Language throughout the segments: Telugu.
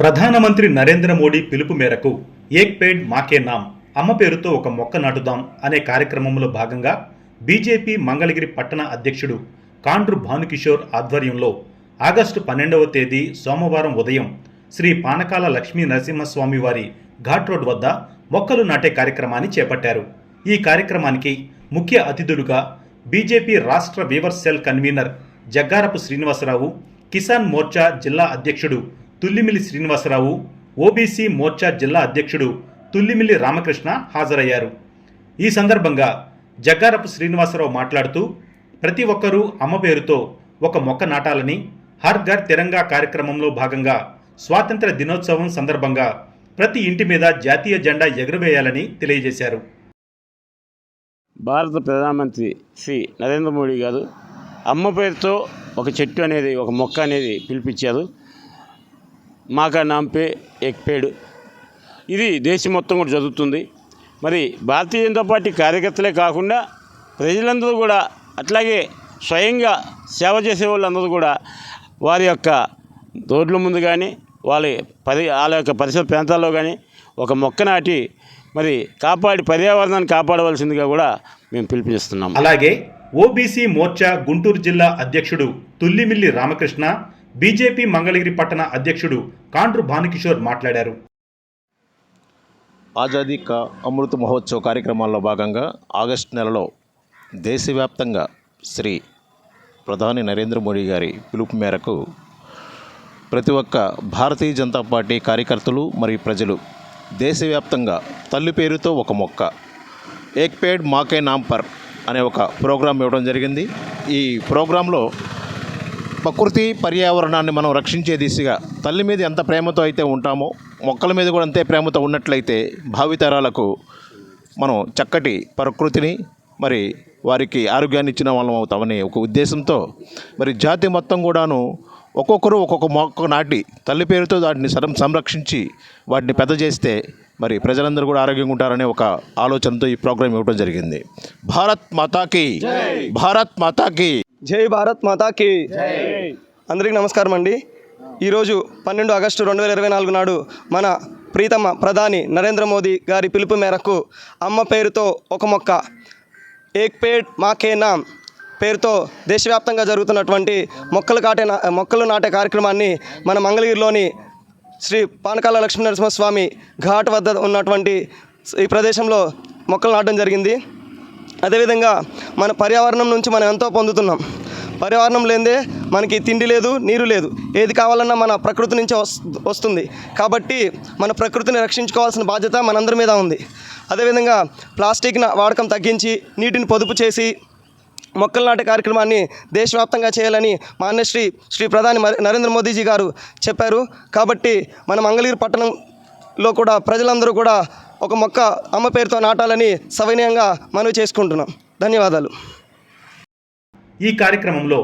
ప్రధానమంత్రి నరేంద్ర మోడీ పిలుపు మేరకు ఏక్ పేడ్ మాకే నామ్ అమ్మ పేరుతో ఒక మొక్క నాటుదాం అనే కార్యక్రమంలో భాగంగా బీజేపీ మంగళగిరి పట్టణ అధ్యక్షుడు కాండ్రు భానుకిషోర్ ఆధ్వర్యంలో ఆగస్టు పన్నెండవ తేదీ సోమవారం ఉదయం శ్రీ పానకాల లక్ష్మీ నరసింహస్వామి వారి ఘాట్ రోడ్ వద్ద మొక్కలు నాటే కార్యక్రమాన్ని చేపట్టారు. ఈ కార్యక్రమానికి ముఖ్య అతిథులుగా బీజేపీ రాష్ట్ర weaver cell convener Jaggarapu Srinivasarao Kisan Morcha జిల్లా అధ్యక్షుడు తుల్లిమిల్లి శ్రీనివాసరావు ఓబీసీ మోర్చా జిల్లా అధ్యక్షుడు తుల్లిమిల్లి రామకృష్ణ హాజరయ్యారు. ఈ సందర్భంగా జగ్గారపు శ్రీనివాసరావు మాట్లాడుతూ ప్రతి ఒక్కరూ అమ్మ పేరుతో ఒక మొక్క నాటాలని హర్ ఘర్ తిరంగా కార్యక్రమంలో భాగంగా స్వాతంత్ర దినోత్సవం సందర్భంగా ప్రతి ఇంటి మీద జాతీయ జెండా ఎగురవేయాలని తెలియజేశారు. భారత ప్రధానమంత్రి శ్రీ నరేంద్ర మోడీ గారు అమ్మ పేరుతో ఒక చెట్టు అనేది ఒక మొక్క అనేది పిలిపించారు. మాకా నాంపే ఎక్పేడు ఇది దేశం మొత్తం కూడా జరుగుతుంది మరి భారతీయ జనతా పార్టీ కార్యకర్తలే కాకుండా ప్రజలందరూ కూడా అట్లాగే స్వయంగా సేవ చేసే వాళ్ళందరూ కూడా వారి యొక్క రోడ్ల ముందు కానీ వాళ్ళ పరి వాళ్ళ యొక్క పరిసర ప్రాంతాల్లో కానీ ఒక మొక్క నాటి మరి కాపాడి పర్యావరణాన్ని కాపాడవలసిందిగా కూడా మేము పిలుపునిస్తున్నాం. అలాగే ఓబీసీ మోర్చా గుంటూరు జిల్లా అధ్యక్షుడు తుల్లిమిల్లి రామకృష్ణ బీజేపీ మంగళగిరి పట్టణ అధ్యక్షుడు కాండ్రు భానుకిషోర్ మాట్లాడారు. ఆజాదీ కా అమృత మహోత్సవ కార్యక్రమాల్లో భాగంగా ఆగస్టు నెలలో దేశవ్యాప్తంగా శ్రీ ప్రధాని నరేంద్ర మోడీ గారి పిలుపు మేరకు ప్రతి ఒక్క భారతీయ జనతా పార్టీ కార్యకర్తలు మరియు ప్రజలు దేశవ్యాప్తంగా తల్లి పేరుతో ఒక మొక్క ఏక్ పేడ్ మాకే నాంపర్ అనే ఒక ప్రోగ్రాం ఇవ్వడం జరిగింది. ఈ ప్రోగ్రాంలో ప్రకృతి పర్యావరణాన్ని మనం రక్షించే దిశగా తల్లి మీద ఎంత ప్రేమతో అయితే ఉంటామో మొక్కల మీద కూడా అంతే ప్రేమతో ఉన్నట్లయితే భావితరాలకు మనం చక్కటి ప్రకృతిని మరి వారికి ఆరోగ్యాన్ని ఇచ్చిన వాళ్ళం అవుతామనే ఒక ఉద్దేశంతో మరి జాతి మొత్తం కూడాను ఒక్కొక్కరు ఒక్కొక్క మొక్క నాటి తల్లి పేరుతో వాటిని సరం సంరక్షించి వాటిని పెద్ద చేస్తే మరి ప్రజలందరూ కూడా ఆరోగ్యంగా ఉంటారనే ఒక ఆలోచనతో ఈ ప్రోగ్రాం ఇవ్వడం జరిగింది. భారత్ మాతాకి భారత్ మాతాకి. జై భారత్ మాతాకి అందరికీ నమస్కారం అండి. ఈరోజు పన్నెండు ఆగస్టు రెండు వేల ఇరవై నాలుగు నాడు మన ప్రీతమ ప్రధాని నరేంద్ర మోదీ గారి పిలుపు మేరకు అమ్మ పేరుతో ఒక మొక్క ఏక్ పేడ్ మాకే నామ్ పేరుతో దేశవ్యాప్తంగా జరుగుతున్నటువంటి మొక్కలు కాటే మొక్కలు నాటే కార్యక్రమాన్ని మన మంగళగిరిలోని శ్రీ పానకాల లక్ష్మీ నరసింహస్వామి ఘాట్ వద్ద ఉన్నటువంటి ఈ ప్రదేశంలో మొక్కలు నాటడం జరిగింది. అదేవిధంగా మన పర్యావరణం నుంచి మనం ఎంతో పొందుతున్నాం. పర్యావరణం లేదే మనకి తిండి లేదు నీరు లేదు. ఏది కావాలన్నా మన ప్రకృతి నుంచే వస్తుంది. కాబట్టి మన ప్రకృతిని రక్షించుకోవాల్సిన బాధ్యత మనందరి మీద ఉంది. అదేవిధంగా ప్లాస్టిక్ వాడకం తగ్గించి నీటిని పొదుపు చేసి మొక్కలు నాటే కార్యక్రమాన్ని దేశవ్యాప్తంగా చేయాలని మాన్యశ్రీ శ్రీ ప్రధాని నరేంద్ర మోదీజీ గారు చెప్పారు. కాబట్టి మన మంగళగిరి పట్టణంలో కూడా ప్రజలందరూ కూడా ఒక మొక్క అమ్మ పేరుతో నాటాలని సవినయంగా మనవి చేసుకుంటున్నాం. ధన్యవాదాలు. ఈ కార్యక్రమంలో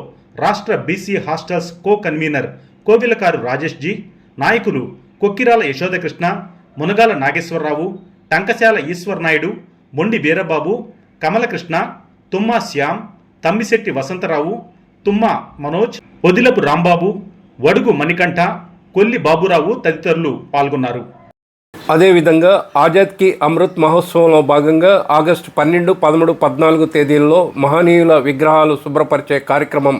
రాష్ట్ర BC hostels co convener Kovilakaru Rajesh ji నాయకులు కొక్కిరాల యశోదకృష్ణ మునగాల నాగేశ్వరరావు టంకశాల ఈశ్వర్ నాయుడు మొండి వీరబాబు కమలకృష్ణ తుమ్మా శ్యామ్ తమ్మిశెట్టి వసంతరావు తుమ్మా మనోజ్ పొదిలపు రాంబాబు వడుగు మణికంఠ కొల్లి బాబురావు తదితరులు పాల్గొన్నారు. అదేవిధంగా ఆజాద్కి అమృత్ మహోత్సవంలో భాగంగా ఆగస్టు పన్నెండు పదమూడు పద్నాలుగు తేదీల్లో మహనీయుల విగ్రహాలు శుభ్రపరిచే కార్యక్రమం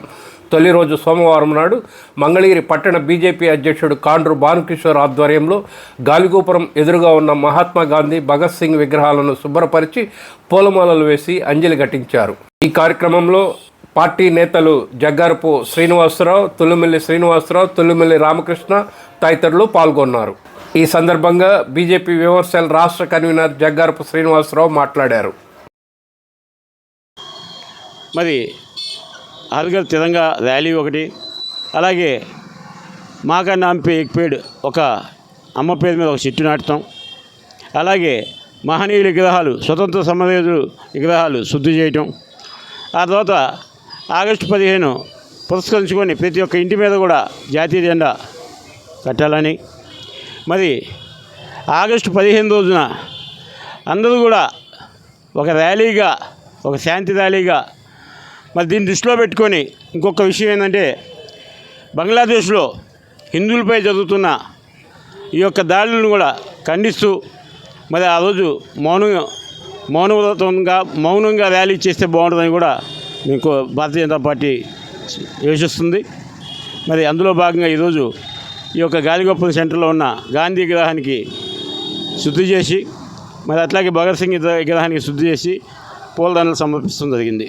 తొలి రోజు సోమవారం నాడు మంగళగిరి పట్టణ బీజేపీ అధ్యక్షుడు కాండ్రు భానుకిషోర్ ఆధ్వర్యంలో గాలిగోపురం ఎదురుగా ఉన్న మహాత్మా గాంధీ భగత్ సింగ్ విగ్రహాలను శుభ్రపరిచి పూలమాలలు వేసి అంజలి ఘటించారు. ఈ కార్యక్రమంలో పార్టీ నేతలు జగ్గారపు శ్రీనివాసరావు తుల్లిమిల్లి శ్రీనివాసరావు తుల్లిమిల్లి రామకృష్ణ తదితరులు పాల్గొన్నారు. ఈ సందర్భంగా బీజేపీ వ్యవస్థల రాష్ట్ర కన్వీనర్ జగ్గారపు శ్రీనివాసరావు మాట్లాడారు. మరి హర్ఘర్ తిరంగా ర్యాలీ ఒకటి అలాగే మాకా అంపే ఎక్పేడ్ ఒక అమ్మ పేరు మీద ఒక చెట్టు నాటుతాం. అలాగే మహనీయుల విగ్రహాలు స్వతంత్ర సమరయోధులు విగ్రహాలు శుద్ధి చేయటం. ఆ తర్వాత ఆగస్టు పదిహేను పురస్కరించుకొని ప్రతి ఒక్క ఇంటి మీద కూడా జాతీయ జెండా కట్టాలని మరి ఆగస్టు పదిహేను రోజున అందరూ కూడా ఒక ర్యాలీగా ఒక శాంతి ర్యాలీగా మరి దీన్ని దృష్టిలో పెట్టుకొని ఇంకొక విషయం ఏంటంటే బంగ్లాదేశ్లో హిందువులపై జరుగుతున్న ఈ యొక్క దాడులను కూడా ఖండిస్తూ మరి ఆ రోజు మౌనంగా మౌనవ్రతంగా మౌనంగా ర్యాలీ చేస్తే బాగుంటుందని కూడా మీకు భారతీయ జనతా పార్టీ యోచిస్తుంది. మరి అందులో భాగంగా ఈరోజు ఈ యొక్క గాలిగొప్పల సెంటర్లో ఉన్న గాంధీ విగ్రహానికి శుద్ధి చేసి మరి అట్లాగే భగత్ సింగ్ విగ్రహానికి శుద్ధి చేసి పూలదండలు సమర్పించడం జరిగింది.